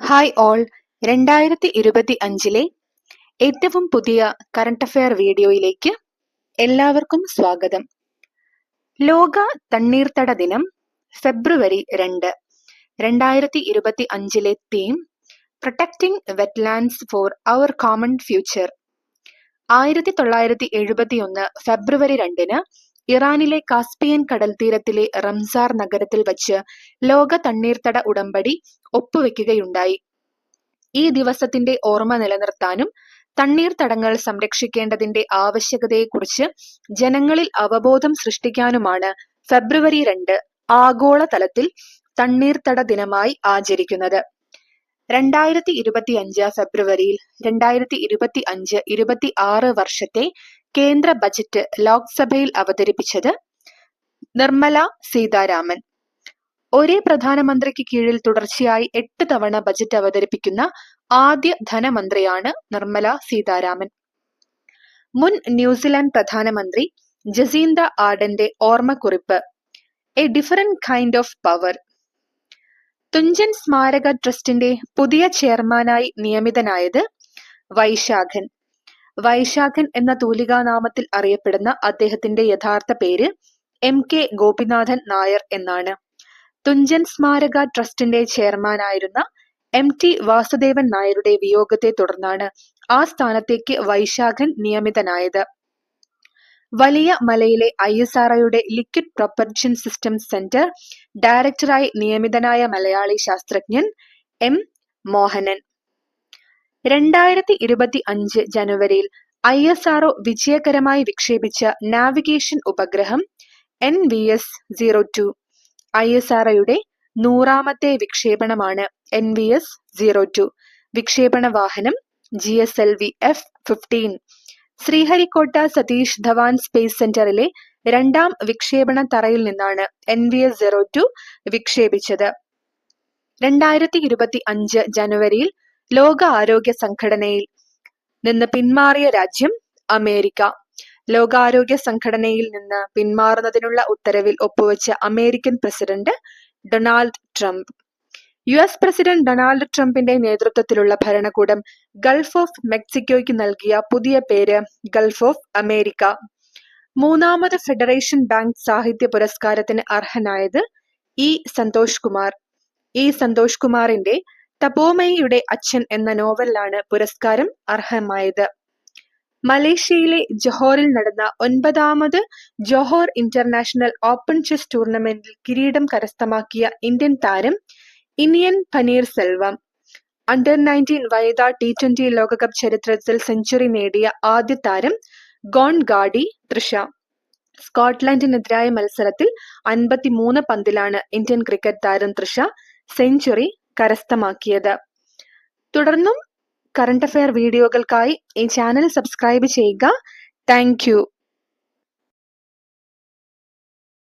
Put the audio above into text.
Hi all രണ്ടായിരത്തി ഇരുപത്തി അഞ്ചിലെ ഏറ്റവും പുതിയ കറണ്ട് അഫയർ വീഡിയോയിലേക്ക് എല്ലാവർക്കും സ്വാഗതം. ലോക തണ്ണീർത്തട ദിനം ഫെബ്രുവരി രണ്ട് രണ്ടായിരത്തി ഇരുപത്തി അഞ്ചിലെ theme protecting wetlands for our common future ആയിരത്തി തൊള്ളായിരത്തി എഴുപത്തി ഒന്ന് ഫെബ്രുവരി രണ്ടിന് ഇറാനിലെ കാസ്പിയൻ കടൽ തീരത്തിലെ റംസാർ നഗരത്തിൽ വച്ച് ലോക തണ്ണീർത്തട ഉടമ്പടി ഒപ്പുവെക്കുകയുണ്ടായി. ഈ ദിവസത്തിന്റെ ഓർമ്മ നിലനിർത്താനും തണ്ണീർത്തടങ്ങൾ സംരക്ഷിക്കേണ്ടതിന്റെ ആവശ്യകതയെക്കുറിച്ച് ജനങ്ങളിൽ അവബോധം സൃഷ്ടിക്കാനുമാണ് ഫെബ്രുവരി രണ്ട് ആഗോളതലത്തിൽ തണ്ണീർത്തട ദിനമായി ആചരിക്കുന്നത്. രണ്ടായിരത്തി ഇരുപത്തി അഞ്ച് ഫെബ്രുവരിയിൽ രണ്ടായിരത്തി ഇരുപത്തി അഞ്ച് ഇരുപത്തി ആറ് വർഷത്തെ കേന്ദ്ര ബജറ്റ് ലോക്സഭയിൽ അവതരിപ്പിച്ചത് നിർമ്മല സീതാരാമൻ. ഒരേ പ്രധാനമന്ത്രിക്ക് കീഴിൽ തുടർച്ചയായി എട്ട് തവണ ബജറ്റ് അവതരിപ്പിക്കുന്ന ആദ്യ ധനമന്ത്രിയാണ് നിർമ്മല സീതാരാമൻ. മുൻ ന്യൂസിലാൻഡ് പ്രധാനമന്ത്രി ജസീന്ത ആർഡന്റെ ഓർമ്മക്കുറിപ്പ് a different kind of power. Thunchan സ്മാരക ട്രസ്റ്റിന്റെ പുതിയ ചെയർമാനായി നിയമിതനായത് വൈശാഖൻ. വൈശാഖൻ എന്ന തൂലികാനാമത്തിൽ അറിയപ്പെടുന്ന അദ്ദേഹത്തിന്റെ യഥാർത്ഥ പേര് എം കെ ഗോപിനാഥൻ നായർ എന്നാണ്. തുഞ്ചൻ സ്മാരക ട്രസ്റ്റിന്റെ ചെയർമാനായിരുന്ന എം ടി വാസുദേവൻ നായരുടെ വിയോഗത്തെ തുടർന്നാണ് ആ സ്ഥാനത്തേക്ക് വൈശാഖൻ നിയമിതനായത്. വലിയ മലയിലെ ഐ എസ് ആർ ഐയുടെ ലിക്വിഡ് പ്രൊപ്പർഷൻ സിസ്റ്റം സെന്റർ ഡയറക്ടറായി നിയമിതനായ മലയാളി ശാസ്ത്രജ്ഞൻ എം മോഹനൻ. രണ്ടായിരത്തി ഇരുപത്തി അഞ്ച് ജനുവരിയിൽ ഐ എസ് ആർ വിജയകരമായി വിക്ഷേപിച്ച നാവിഗേഷൻ ഉപഗ്രഹം N V S zero two. I S R നൂറാമത്തെ വിക്ഷേപണമാണ് N V S zero two. വിക്ഷേപണ വാഹനം G S L V F fifteen. Sriharikota Satish Dhawan space സെന്ററിലെ രണ്ടാം വിക്ഷേപണ തറയിൽ നിന്നാണ് N V S zero two വിക്ഷേപിച്ചത്. രണ്ടായിരത്തി ഇരുപത്തി അഞ്ച് ജനുവരിയിൽ ലോക ആരോഗ്യ സംഘടനയിൽ നിന്ന് പിന്മാറിയ രാജ്യം അമേരിക്ക. ലോകാരോഗ്യ സംഘടനയിൽ നിന്ന് പിന്മാറുന്നതിനുള്ള ഉത്തരവിൽ ഒപ്പുവെച്ച American president Donald Trump. U S president Donald ട്രംപിന്റെ നേതൃത്വത്തിലുള്ള ഭരണകൂടം ഗൾഫ് ഓഫ് മെക്സിക്കോയ്ക്ക് നൽകിയ പുതിയ പേര് ഗൾഫ് ഓഫ് അമേരിക്ക. മൂന്നാമത് ഫെഡറേഷൻ ബാങ്ക് സാഹിത്യ പുരസ്കാരത്തിന് അർഹനായത് ഇ സന്തോഷ് കുമാർ. ഇ സന്തോഷ് കുമാറിന്റെ തപോമയിയുടെ അച്ഛൻ എന്ന നോവലിലാണ് പുരസ്കാരം അർഹമായത്. മലേഷ്യയിലെ ജോഹോറിൽ നടന്ന ഒൻപതാമത് ജോഹോർ ഇന്റർനാഷണൽ ഓപ്പൺ ചെസ് ടൂർണമെന്റിൽ കിരീടം കരസ്ഥമാക്കിയ ഇന്ത്യൻ താരം ഇനിയൻ പനീർ സെൽവം. അണ്ടർ നയന്റീൻ വനിതാ ടി ട്വന്റി ലോകകപ്പ് ചരിത്രത്തിൽ സെഞ്ചുറി നേടിയ ആദ്യ താരം ഗോൺ ഗാഡി തൃഷ. സ്കോട്ട്ലൻഡിനെതിരായ മത്സരത്തിൽ അൻപത്തിമൂന്ന് പന്തിലാണ് ഇന്ത്യൻ ക്രിക്കറ്റ് താരം തൃഷ സെഞ്ചുറി കരസ്ഥമാക്കിയത്. തുടർന്നും കറണ്ട് അഫയർ വീഡിയോകൾക്കായി ഈ ചാനൽ സബ്സ്ക്രൈബ് ചെയ്യുക. താങ്ക്